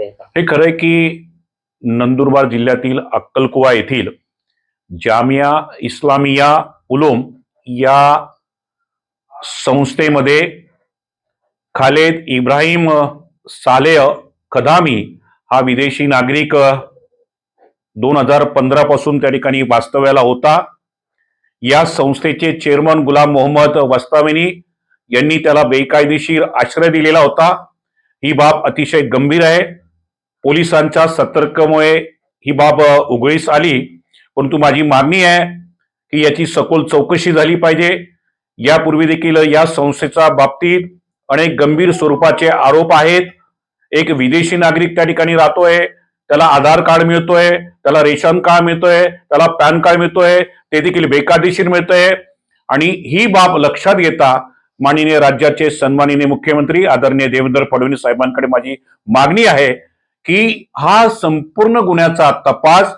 हे. खरंय की नंदुरबार जिल्ह्यातील अक्कलकुवा येथील जामिया इस्लामिया उलोम या संस्थेमध्ये खालेद इब्राहिम सालेह खदामी हा विदेशी नागरिक दोन हजार पंधरा पासून त्या ठिकाणी वास्तव्याला होता. या संस्थेचे चेअरमन गुलाम मोहम्मद वस्ताविनी यांनी त्याला बेकायदेशीर आश्रय दिलेला होता. ही बाब अतिशय गंभीर आहे. पोलिसांच्या सतर्कमुळे ही बाब उघळीस उघडीस आली. परंतु माझी मागणी आहे की याची सखोल चौकशी झाली पाहिजे. यापूर्वी देखील या संस्थेच्या बाबतीत अनेक गंभीर स्वरूपाचे आरोप आहेत. एक विदेशी नागरिक त्या ठिकाणी राहतोय त्याला आधार कार्ड मिळतोय त्याला रेशन कार्ड मिळतोय त्याला पॅन कार्ड मिळतोय ते देखील बेकायदेशीर मिळतंय. आणि ही बाब लक्षात घेता माननीय राज्याचे सन्माननीय मुख्यमंत्री आदरणीय देवेंद्र फडणवीस साहेबांकडे माझी मागणी आहे की हा संपूर्ण गुन्ह्याचा तपास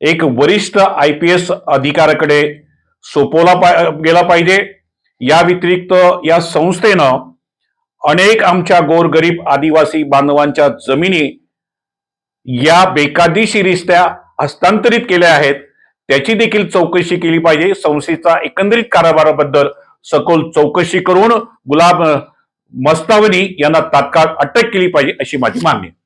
एक वरिष्ठ आय पी एस अधिकाऱ्याकडे सोपवला पा- गेला पाहिजे. या व्यतिरिक्त या संस्थेनं अनेक आमच्या गोरगरीब आदिवासी बांधवांच्या जमिनी या बेकायदेशीरित्या हस्तांतरित केल्या आहेत. त्याची देखील चौकशी केली पाहिजे. संस्थेचा एकंदरीत कारभाराबद्दल सखोल चौकशी करून गुलाब मस्तावनी यांना तात्काळ अटक केली पाहिजे अशी माझी मागणी आहे.